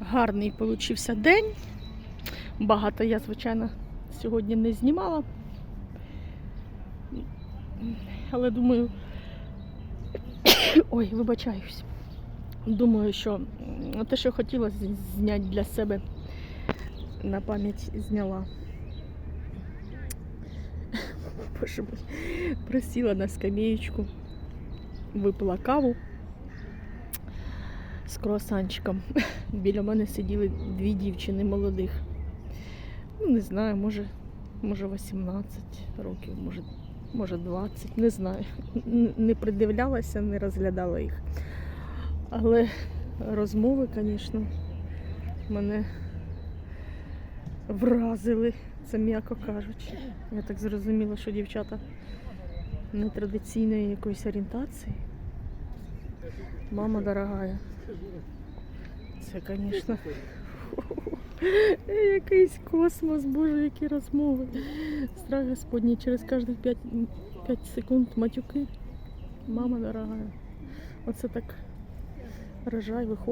Гарний получився день. Багато я, звичайно, сьогодні не знімала. Але думаю, ой, вибачаюсь. Думаю, що те, що хотіла зняти для себе на пам'ять зняла. Боже мой. Присіла на скамеєчку, випила каву з круасанчиком. Біля мене сиділи дві дівчини молодих. Ну, не знаю, може, може 18 років, може, може 20, не знаю. Не придивлялася, не розглядала їх. Але розмови, звісно, мене вразили, це м'яко кажучи. Я так зрозуміла, що дівчата нетрадиційної якоїсь орієнтації. Мама дорогая. Це, звісно, якийсь космос, боже, які розмови. Страх Господній через кожних 5, 5 секунд матюки. Мама дорога. Оце так рожай, виходить.